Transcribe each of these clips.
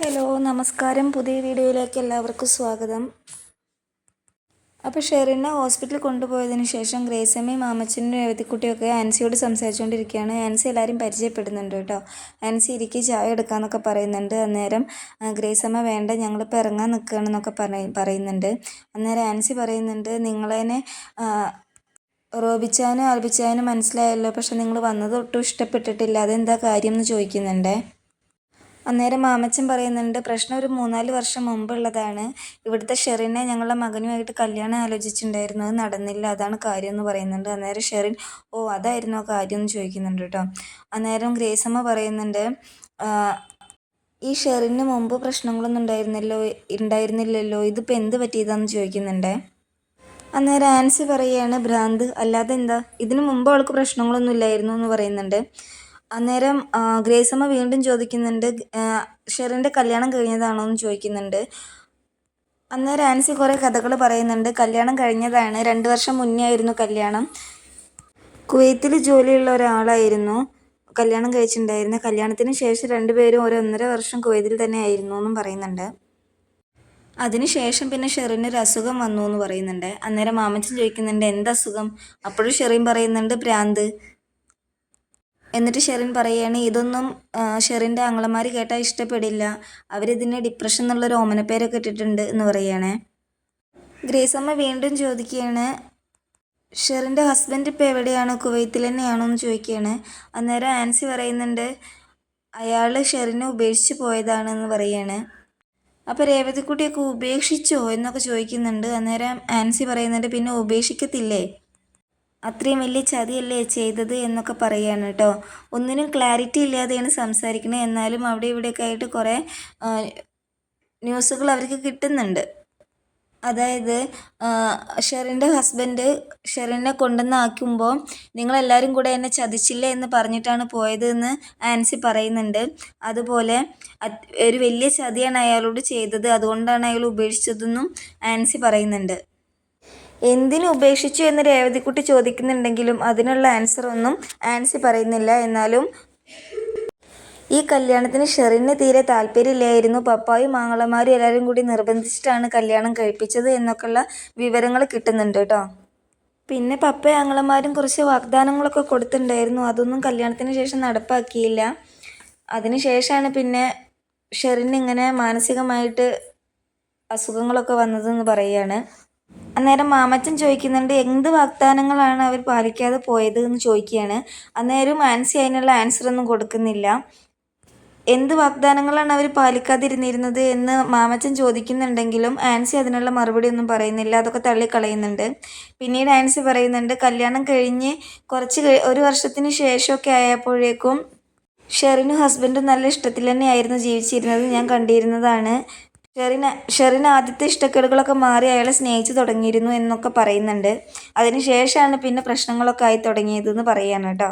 Hello നമസ്കാരം. പുതിയ വീഡിയോയിലേക്ക് എല്ലാവർക്കും സ്വാഗതം. അപ്പോൾ ഷെറിനെ ഹോസ്പിറ്റലിൽ കൊണ്ടുപോയതിന് ശേഷം ഗ്രേസമ്മയും മാമച്ചനും രേവതിക്കുട്ടിയൊക്കെ ആൻസിയോട് സംസാരിച്ചുകൊണ്ടിരിക്കുകയാണ്. ആൻസി എല്ലാവരും പരിചയപ്പെടുന്നുണ്ട് കേട്ടോ. ആൻസി ഇരിക്കി ചായ എടുക്കാമെന്നൊക്കെ പറയുന്നുണ്ട്. അന്നേരം ഗ്രേസമ്മ വേണ്ട ഞങ്ങളിപ്പോൾ ഇറങ്ങാൻ നിൽക്കുകയാണെന്നൊക്കെ പറയ പറയുന്നുണ്ട്. അന്നേരം ആൻസി പറയുന്നുണ്ട് നിങ്ങളതിനെ റോബിച്ചാനും ആൽബിച്ചാനും മനസ്സിലായല്ലോ. പക്ഷെ നിങ്ങൾ വന്നത് ഒട്ടും ഇഷ്ടപ്പെട്ടിട്ടില്ല. അതെന്താ കാര്യം? എന്ന് ചോദിക്കുന്നുണ്ടേ. അന്നേരം മാമച്ചൻ പറയുന്നുണ്ട് പ്രശ്നം ഒരു മൂന്നാൽ വർഷം മുമ്പുള്ളതാണ്. ഇവിടുത്തെ ഷെറിനെ ഞങ്ങളുടെ മകനുമായിട്ട് കല്യാണം ആലോചിച്ചിട്ടുണ്ടായിരുന്നു. അത് നടന്നില്ല അതാണ് കാര്യം എന്ന് പറയുന്നുണ്ട്. അന്നേരം ഷെറിൻ ഓ അതായിരുന്നു കാര്യം എന്ന് ചോദിക്കുന്നുണ്ട് കേട്ടോ. അന്നേരം ഗ്രേസമ്മ പറയുന്നുണ്ട് ഈ ഷെറിന് മുമ്പ് പ്രശ്നങ്ങളൊന്നും ഉണ്ടായിരുന്നല്ലോ ഉണ്ടായിരുന്നില്ലല്ലോ. ഇതിപ്പോൾ എന്ത് പറ്റിയതാന്ന് ചോദിക്കുന്നുണ്ട്. അന്നേരം ആൻസി പറയുകയാണ് ഭ്രാന്ത് അല്ലാതെ എന്താ? ഇതിനു മുമ്പ് അവൾക്ക് പ്രശ്നങ്ങളൊന്നും ഇല്ലായിരുന്നു എന്ന് പറയുന്നുണ്ട്. അന്നേരം ഗ്രേസമ്മ വീണ്ടും ചോദിക്കുന്നുണ്ട് ഷെറിന്റെ കല്യാണം കഴിഞ്ഞതാണോ എന്ന് ചോദിക്കുന്നുണ്ട്. അന്നേരം ആൻസി കുറേ കഥകൾ പറയുന്നുണ്ട് കല്യാണം കഴിഞ്ഞതാണ് രണ്ട് വർഷം മുന്നേ ആയിരുന്നു കല്യാണം. കുവൈത്തിൽ ജോലിയുള്ള ഒരാളായിരുന്നു കല്യാണം കഴിച്ചിട്ടുണ്ടായിരുന്നത് കല്യാണത്തിന് ശേഷം രണ്ടുപേരും ഒരു ഒന്നര വർഷം കുവൈത്തിൽ തന്നെ ആയിരുന്നു എന്നും പറയുന്നുണ്ട്. അതിനുശേഷം പിന്നെ ഷെറിന് ഒരു അസുഖം വന്നു എന്ന് പറയുന്നുണ്ട്. അന്നേരം മാമച്ചൻ ചോദിക്കുന്നുണ്ട് എന്ത് അസുഖം? അപ്പോഴും ഷെറിൻ പറയുന്നുണ്ട് ഭ്രാന്ത്. എന്നിട്ട് ഷെറിൻ പറയുകയാണ് ഇതൊന്നും ഷെറിന്റെ ആങ്ങളമാർ കേട്ടാൽ ഇഷ്ടപ്പെടില്ല. അവരിതിന് ഡിപ്രഷൻ എന്നുള്ളൊരു ഓമനപ്പേരൊക്കെ ഇട്ടിട്ടുണ്ട് എന്ന് പറയുകയാണേ ഗ്രേസമ്മ വീണ്ടും ചോദിക്കുകയാണ് ഷെറിന്റെ ഹസ്ബൻഡ് ഇപ്പോൾ എവിടെയാണ്? കുവൈത്തിൽ തന്നെയാണോ? എന്ന് ചോദിക്കുകയാണ്. അന്നേരം ആൻസി പറയുന്നുണ്ട് അയാൾ ഷെറിനെ ഉപേക്ഷിച്ച് പോയതാണെന്ന് പറയുകയാണ് അപ്പോൾ രേവതിക്കുട്ടിയൊക്കെ ഉപേക്ഷിച്ചോ? എന്നൊക്കെ ചോദിക്കുന്നുണ്ട്. അന്നേരം ആൻസി പറയുന്നുണ്ട് പിന്നെ ഉപേക്ഷിക്കത്തില്ലേ? അത്രയും വലിയ ചതിയല്ലേ ചെയ്തത് എന്നൊക്കെ പറയുകയാണ് കേട്ടോ. ഒന്നിനും ക്ലാരിറ്റി ഇല്ലാതെയാണ് സംസാരിക്കുന്നത് എന്നാലും അവിടെ ഇവിടെയൊക്കെ ആയിട്ട് കുറേ ന്യൂസുകൾ അവർക്ക് കിട്ടുന്നുണ്ട്. അതായത് ഷെറിന്റെ ഹസ്ബൻഡ് ഷെറിനെ കൊണ്ടുവന്നാക്കുമ്പോൾ നിങ്ങളെല്ലാവരും കൂടെ എന്നെ ചതിച്ചില്ല എന്ന് പറഞ്ഞിട്ടാണ് പോയത് എന്ന് ആൻസി പറയുന്നുണ്ട്. അതുപോലെ ഒരു വലിയ ചതിയാണ് അയാളോട് ചെയ്തത്. അതുകൊണ്ടാണ് അയാൾ ഉപേക്ഷിച്ചതെന്നും ആൻസി പറയുന്നുണ്ട്. എന്തിനു ഉപേക്ഷിച്ചു എന്ന് രേവതിക്കുട്ടി ചോദിക്കുന്നുണ്ടെങ്കിലും അതിനുള്ള ആൻസർ ഒന്നും ആൻസി പറയുന്നില്ല. എന്നാലും ഈ കല്യാണത്തിന് ഷെറിന് തീരെ താല്പര്യമില്ലായിരുന്നു. പപ്പായും മാങ്ങളമാരും എല്ലാവരും കൂടി നിർബന്ധിച്ചിട്ടാണ് കല്യാണം കഴിപ്പിച്ചത് എന്നൊക്കെയുള്ള വിവരങ്ങൾ കിട്ടുന്നുണ്ട് കേട്ടോ. പിന്നെ പപ്പയും ആങ്ങളമാരും കുറച്ച് വാഗ്ദാനങ്ങളൊക്കെ കൊടുത്തിട്ടുണ്ടായിരുന്നു. അതൊന്നും കല്യാണത്തിന് ശേഷം നടപ്പാക്കിയില്ല. അതിനുശേഷമാണ് പിന്നെ ഷെറിന് ഇങ്ങനെ മാനസികമായിട്ട് അസുഖങ്ങളൊക്കെ വന്നതെന്ന് പറയുകയാണ്. അന്നേരം മാമച്ചൻ ചോദിക്കുന്നുണ്ട് എന്ത് വാഗ്ദാനങ്ങളാണ് അവർ പാലിക്കാതെ പോയത്? എന്ന് ചോദിക്കുകയാണ്. അന്നേരം ആൻസി അതിനുള്ള ആൻസർ ഒന്നും കൊടുക്കുന്നില്ല. എന്ത് വാഗ്ദാനങ്ങളാണ് അവർ പാലിക്കാതിരുന്നിരുന്നത്? എന്ന് മാമച്ചൻ ചോദിക്കുന്നുണ്ടെങ്കിലും ആൻസി അതിനുള്ള മറുപടി ഒന്നും പറയുന്നില്ല. അതൊക്കെ തള്ളിക്കളയുന്നുണ്ട്. പിന്നീട് ആൻസി പറയുന്നുണ്ട് കല്യാണം കഴിഞ്ഞ് കുറച്ച് ഒരു വർഷത്തിന് ശേഷമൊക്കെ ആയപ്പോഴേക്കും ഷെറിനും ഹസ്ബൻഡും നല്ല ഇഷ്ടത്തിൽ തന്നെയായിരുന്നു ജീവിച്ചിരുന്നത്. ഞാൻ കണ്ടിരുന്നതാണ്. ഷെറിന് ഷെറിന് ആദ്യത്തെ ഇഷ്ടക്കേടുകളൊക്കെ മാറി അയാളെ സ്നേഹിച്ചു തുടങ്ങിയിരുന്നു എന്നൊക്കെ പറയുന്നുണ്ട്. അതിനുശേഷമാണ് പിന്നെ പ്രശ്നങ്ങളൊക്കെ ആയി തുടങ്ങിയതെന്ന് പറയാണ് കേട്ടോ.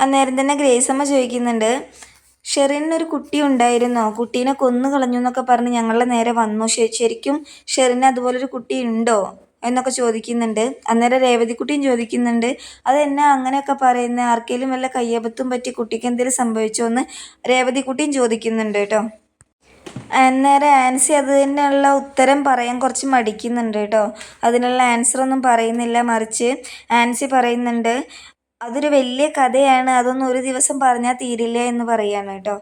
അന്നേരം തന്നെ ഗ്രേസമ്മ ചോദിക്കുന്നുണ്ട് ഷെറിനൊരു കുട്ടി ഉണ്ടായിരുന്നോ? കുട്ടീനെ കൊന്നു കളഞ്ഞു എന്നൊക്കെ പറഞ്ഞ് ഞങ്ങളുടെ നേരെ വന്നു? ശരിക്കും ഷെറിന് അതുപോലൊരു കുട്ടി ഉണ്ടോ? എന്നൊക്കെ ചോദിക്കുന്നുണ്ട്. അന്നേരം രേവതിക്കുട്ടിയും ചോദിക്കുന്നുണ്ട് അതെന്നാ അങ്ങനെയൊക്കെ പറയുന്നത് ആർക്കെങ്കിലും വല്ല കയ്യബത്തും പറ്റി കുട്ടിക്ക് എന്തെങ്കിലും സംഭവിച്ചോ എന്ന് രേവതിക്കുട്ടിയും ചോദിക്കുന്നുണ്ട് കേട്ടോ. അന്നേരം ആൻസി അതിനുള്ള ഉത്തരം പറയാൻ കുറച്ച് മടിക്കുന്നുണ്ട് കേട്ടോ. അതിനുള്ള ആൻസർ ഒന്നും പറയുന്നില്ല. മറിച്ച് ആൻസി പറയുന്നുണ്ട് അതൊരു വലിയ കഥയാണ്. അതൊന്നും ഒരു ദിവസം പറഞ്ഞാൽ തീരില്ല എന്ന് പറയാണ് കേട്ടോ.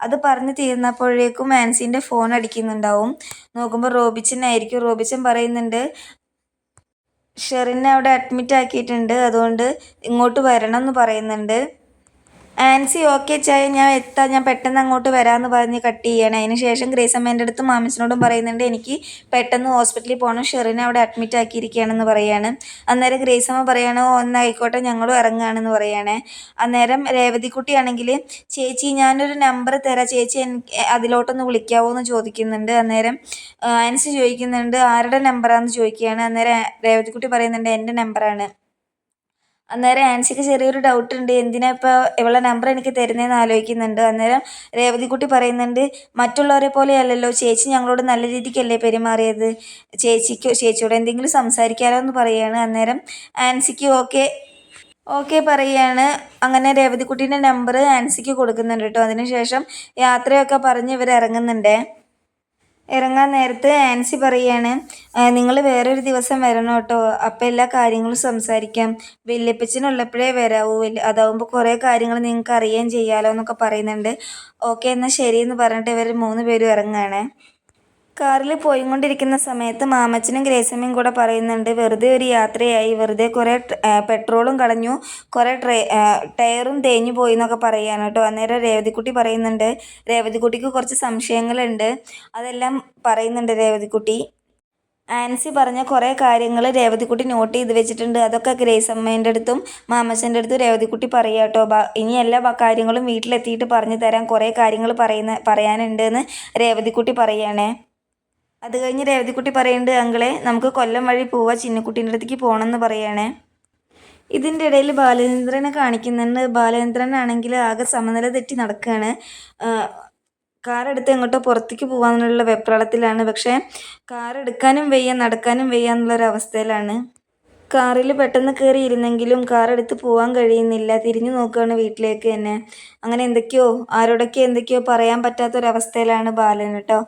അത് പറഞ്ഞു തീർന്നപ്പോഴേക്കും ആൻസിന്റെ ഫോൺ അടിക്കുന്നുണ്ടാവും. നോക്കുമ്പോൾ റോബിച്ചനായിരിക്കും റോബിച്ചൻ പറയുന്നുണ്ട് ഷെറിനെ അവിടെ അഡ്മിറ്റ് ആക്കിയിട്ടുണ്ട്. അതുകൊണ്ട് ഇങ്ങോട്ട് വരണം എന്ന് പറയുന്നുണ്ട്. ആൻസി ഓക്കെ ചായ ഞാൻ എത്താം. ഞാൻ പെട്ടെന്ന് അങ്ങോട്ട് വരാമെന്ന് പറഞ്ഞ് കട്ട് ചെയ്യണം. അതിന് ശേഷം അടുത്ത് മാമിസിനോടും പറയുന്നുണ്ട് എനിക്ക് പെട്ടെന്ന് ഹോസ്പിറ്റലിൽ പോകണം ഷെറിനെ അവിടെ അഡ്മിറ്റ് ആക്കിയിരിക്കുകയാണെന്ന് പറയാണ്. അന്നേരം ഗ്രേസമ്മ ഓ എന്നായിക്കോട്ടെ ഞങ്ങളും ഇറങ്ങുകയാണെന്ന് പറയുകയാണ് അന്നേരം രേവതിക്കുട്ടിയാണെങ്കിൽ ചേച്ചി ഞാനൊരു നമ്പർ തരാം. ചേച്ചി അതിലോട്ടൊന്ന് വിളിക്കാവോ എന്ന് ചോദിക്കുന്നുണ്ട്. അന്നേരം ആൻസി ചോദിക്കുന്നുണ്ട് ആരുടെ നമ്പറാണെന്ന് ചോദിക്കുകയാണ്? അന്നേരം രേവതിക്കുട്ടി പറയുന്നുണ്ട് എന്റെ നമ്പറാണ് അന്നേരം ആൻസിക്ക് ചെറിയൊരു ഡൗട്ട് ഉണ്ട് എന്തിനാ ഇപ്പോൾ ഇവളെ നമ്പർ എനിക്ക് തരുന്നതെന്ന് ആലോചിക്കുന്നുണ്ട്. അന്നേരം രേവതിക്കുട്ടി പറയുന്നുണ്ട് മറ്റുള്ളവരെ പോലെയല്ലല്ലോ. ചേച്ചി ഞങ്ങളോട് നല്ല രീതിക്കല്ലേ പെരുമാറിയത്? ചേച്ചിക്ക് ചേച്ചിയോട് എന്തെങ്കിലും സംസാരിക്കാമല്ലോ എന്ന് പറയുകയാണ് അന്നേരം ആൻസിക്ക് ഓക്കെ ഓക്കെ പറയാണ്. അങ്ങനെ രേവതിക്കുട്ടീന്റെ നമ്പർ ആൻസിക്ക് കൊടുക്കുന്നുണ്ട് കേട്ടോ. അതിനുശേഷം യാത്രയൊക്കെ പറഞ്ഞ് ഇവർ ഇറങ്ങുന്നുണ്ടേ. ഇറങ്ങാൻ നേരത്ത് ആൻസി പറയാണ് നിങ്ങൾ വേറൊരു ദിവസം വരണം കേട്ടോ. അപ്പം എല്ലാ കാര്യങ്ങളും സംസാരിക്കാം. വല്യപ്പച്ചനുള്ളപ്പോഴേ വരാവൂ. അതാവുമ്പോൾ കുറേ കാര്യങ്ങൾ നിങ്ങൾക്ക് അറിയാൻ ചെയ്യാമല്ലോ എന്നൊക്കെ പറയുന്നുണ്ട്. ഓക്കെ എന്നാൽ ശരിയെന്ന് പറഞ്ഞിട്ട് ഇവർ മൂന്ന് പേരും ഇറങ്ങുകയാണ് കാറിൽ പോയിക്കൊണ്ടിരിക്കുന്ന സമയത്ത് മാമച്ചനും ഗ്രേസമ്മയും കൂടെ പറയുന്നുണ്ട് വെറുതെ ഒരു യാത്രയായി വെറുതെ കുറേ പെട്രോളും കളഞ്ഞു കുറേ ട്രേ ടയറും തേഞ്ഞു പോയി എന്നൊക്കെ പറയുകയാണ് കേട്ടോ. അന്നേരം രേവതിക്കുട്ടി പറയുന്നുണ്ട് രേവതിക്കുട്ടിക്ക് കുറച്ച് സംശയങ്ങളുണ്ട്. അതെല്ലാം പറയുന്നുണ്ട് രേവതിക്കുട്ടി. ആൻസി പറഞ്ഞ കുറേ കാര്യങ്ങൾ രേവതിക്കുട്ടി നോട്ട് ചെയ്ത് വെച്ചിട്ടുണ്ട്. അതൊക്കെ ഗ്രേസ് അമ്മേന്റെ അടുത്തും മാമച്ചന്റെ അടുത്തും രേവതിക്കുട്ടി പറയുക കേട്ടോ. ഇനി എല്ലാ കാര്യങ്ങളും വീട്ടിലെത്തിയിട്ട് പറഞ്ഞു തരാൻ കുറേ കാര്യങ്ങൾ പറയുന്ന പറയാനുണ്ടെന്ന് രേവതിക്കുട്ടി പറയുകയാണേ അത് കഴിഞ്ഞ് രേവതിക്കുട്ടി പറയുന്നുണ്ട് അങ്കിളെ നമുക്ക് കൊല്ലം വഴി പോവാ ചിന്നക്കുട്ടീന്റെ അടുത്തേക്ക് പോകണമെന്ന് പറയണേ. ഇതിന്റെ ഇടയിൽ ബാലചന്ദ്രനെ കാണിക്കുന്നുണ്ട്. ബാലചന്ദ്രനാണെങ്കിൽ ആകെ സമനില തെറ്റി നടക്കുകയാണ് കാറെടുത്ത് എങ്ങോട്ടോ പുറത്തേക്ക് പോകാനുള്ള വെപ്രാളത്തിലാണ്. പക്ഷേ കാറെടുക്കാനും വയ്യ നടക്കാനും വയ്യ എന്നുള്ളൊരു അവസ്ഥയിലാണ്. കാറിൽ പെട്ടെന്ന് കയറി ഇരുന്നെങ്കിലും കാറെടുത്ത് പോകാൻ കഴിയുന്നില്ല. തിരിഞ്ഞു നോക്കുകയാണ് വീട്ടിലേക്ക് തന്നെ. അങ്ങനെ എന്തൊക്കെയോ ആരോടൊക്കെ എന്തൊക്കെയോ പറയാൻ പറ്റാത്തൊരവസ്ഥയിലാണ് ബാലൻ കേട്ടോ.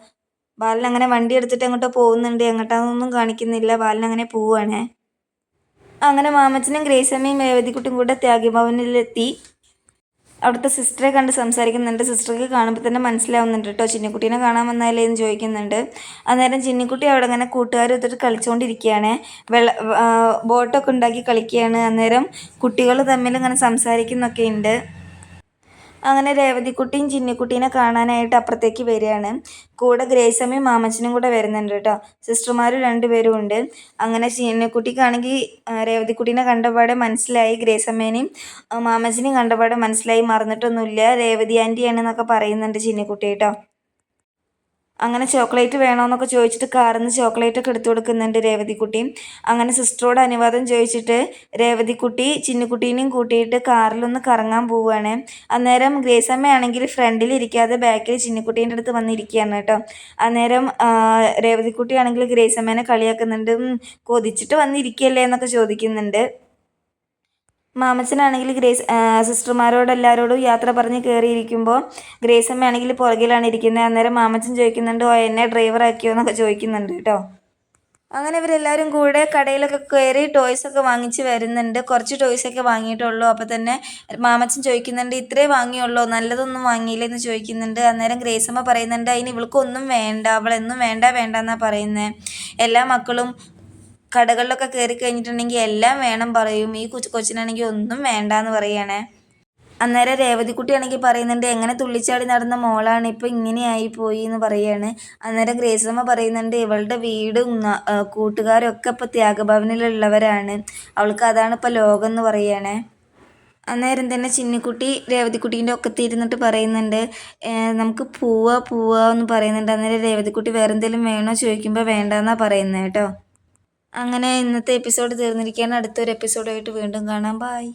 ബാലൻ അങ്ങനെ വണ്ടി എടുത്തിട്ട് അങ്ങോട്ട് പോകുന്നുണ്ട്. എങ്ങോട്ടാന്നൊന്നും കാണിക്കുന്നില്ല. ബാലൻ അങ്ങനെ പോവുകയാണേ അങ്ങനെ മാമച്ചനും ഗ്രേസമ്മയും രേവതിക്കുട്ടിയും കൂടെ ത്യാഗിഭവനിലെത്തി. അവിടുത്തെ സിസ്റ്ററെ കണ്ട് സംസാരിക്കുന്നുണ്ട്. സിസ്റ്റർക്ക് കാണുമ്പോൾ തന്നെ മനസ്സിലാവുന്നുണ്ട് കേട്ടോ. ചിന്നിക്കുട്ടീനെ കാണാൻ വന്നാലേ എന്ന് ചോദിക്കുന്നുണ്ട്. അന്നേരം ചിന്നിക്കുട്ടി അവിടെ അങ്ങനെ കൂട്ടുകാർ ഒത്തിട്ട് കളിച്ചുകൊണ്ടിരിക്കുകയാണ് വെള്ള ബോട്ടൊക്കെ ഉണ്ടാക്കി കളിക്കുകയാണ് അന്നേരം കുട്ടികൾ തമ്മിൽ ഇങ്ങനെ സംസാരിക്കുന്നൊക്കെ ഉണ്ട്. അങ്ങനെ രേവതിക്കുട്ടിയും ചിന്നിക്കുട്ടീനെ കാണാനായിട്ട് അപ്പുറത്തേക്ക് വരികയാണ്. കൂടെ ഗ്രേസമ്മയും മാമച്ചനും കൂടെ വരുന്നുണ്ട് കേട്ടോ. സിസ്റ്റർമാർ രണ്ടുപേരും ഉണ്ട്. അങ്ങനെ ചിന്നിക്കുട്ടിക്കാണെങ്കിൽ രേവതിക്കുട്ടീനെ കണ്ടപാടെ മനസ്സിലായി ഗ്രേസമ്മേനെയും മാമച്ചനെയും കണ്ടപാടെ മനസ്സിലായി. മറന്നിട്ടൊന്നുമില്ല. രേവതി ആന്റിയാണെന്നൊക്കെ പറയുന്നുണ്ട് ചിന്നിക്കുട്ടി കേട്ടോ. അങ്ങനെ ചോക്ലേറ്റ് വേണമെന്നൊക്കെ ചോദിച്ചിട്ട് കാറിൽ നിന്ന് ചോക്ലേറ്റ് ഒക്കെ എടുത്തു കൊടുക്കുന്നുണ്ട് രേവതിക്കുട്ടി. അങ്ങനെ സിസ്റ്ററോട് അനുവാദം ചോദിച്ചിട്ട് രേവതിക്കുട്ടി ചിന്നുകുട്ടീനെയും കൂട്ടിയിട്ട് കാറിലൊന്ന് കറങ്ങാൻ പോവുകയാണ്. അന്നേരം ഗ്രേസമ്മ ആണെങ്കിൽ ഫ്രണ്ടിൽ ഇരിക്കാതെ ബാക്കിൽ ചിന്നുകുട്ടീന്റെ അടുത്ത് വന്നിരിക്കുകയാണ് കേട്ടോ. അന്നേരം രേവതിക്കുട്ടി ആണെങ്കിൽ ഗ്രേസമ്മേനെ കളിയാക്കുന്നുണ്ട്. കൊതിച്ചിട്ട് വന്നിരിക്കുകയല്ലേ എന്നൊക്കെ ചോദിക്കുന്നുണ്ട്. മാമച്ചനാണെങ്കിൽ ഗ്രേസ് സിസ്റ്റർമാരോട് എല്ലാവരോടും യാത്ര പറഞ്ഞ് കയറിയിരിക്കുമ്പോൾ ഗ്രേസ് അമ്മയാണെങ്കിൽ പുറകിലാണ് ഇരിക്കുന്നത് അന്നേരം മാമച്ചൻ ചോദിക്കുന്നുണ്ട് ഓ എന്നെ ഡ്രൈവർ ആക്കിയോ എന്നൊക്കെ ചോദിക്കുന്നുണ്ട് കേട്ടോ അങ്ങനെ ഇവരെല്ലാവരും കൂടെ കടയിലൊക്കെ കയറി ടോയ്സൊക്കെ വാങ്ങിച്ച് വരുന്നുണ്ട്. കുറച്ച് ടോയ്സൊക്കെ വാങ്ങിയിട്ടുള്ളൂ. അപ്പോൾ തന്നെ മാമച്ചൻ ചോദിക്കുന്നുണ്ട് ഇത്രേ വാങ്ങിയുള്ളൂ നല്ലതൊന്നും വാങ്ങിയില്ല എന്ന് ചോദിക്കുന്നുണ്ട്. അന്നേരം ഗ്രേസമ്മ പറയുന്നുണ്ട് അതിന് ഇവൾക്കൊന്നും വേണ്ട അവളെന്നും വേണ്ട വേണ്ട എന്നാണ് പറയുന്നത് എല്ലാ മക്കളും കടകളിലൊക്കെ കയറി കഴിഞ്ഞിട്ടുണ്ടെങ്കിൽ എല്ലാം വേണം പറയും. ഈ കൊച്ചു കൊച്ചിനാണെങ്കിൽ ഒന്നും വേണ്ട എന്ന് പറയുകയാണേ അന്നേരം രേവതിക്കുട്ടിയാണെങ്കിൽ പറയുന്നുണ്ട് എങ്ങനെ തുള്ളിച്ചാടി നടന്ന മോളാണ് ഇപ്പോൾ ഇങ്ങനെയായി പോയി എന്ന് പറയുകയാണ് അന്നേരം ഗ്രേസമ്മ പറയുന്നുണ്ട് ഇവളുടെ വീടും കൂട്ടുകാരൊക്കെ ഇപ്പോൾ ത്യാഗഭവനിലുള്ളവരാണ്. അവൾക്ക് അതാണ് ഇപ്പോൾ ലോകം എന്ന് പറയുകയാണേ അന്നേരം തന്നെ ചിന്നിക്കുട്ടി രേവതിക്കുട്ടീന്റെ ഒക്കെ ഇരുന്നിട്ട് പറയുന്നുണ്ട് നമുക്ക് പൂവാ പോവാ എന്ന് പറയുന്നുണ്ട്. അന്നേരം രേവതിക്കുട്ടി വേറെന്തെങ്കിലും വേണോ ചോദിക്കുമ്പോൾ വേണ്ടെന്നാണ് പറയുന്നത് കേട്ടോ. അങ്ങനെ ഇന്നത്തെ എപ്പിസോഡ് തീർന്നിരിക്കുകയാണ്. അടുത്തൊരു എപ്പിസോഡായിട്ട് വീണ്ടും കാണാം. ബായ്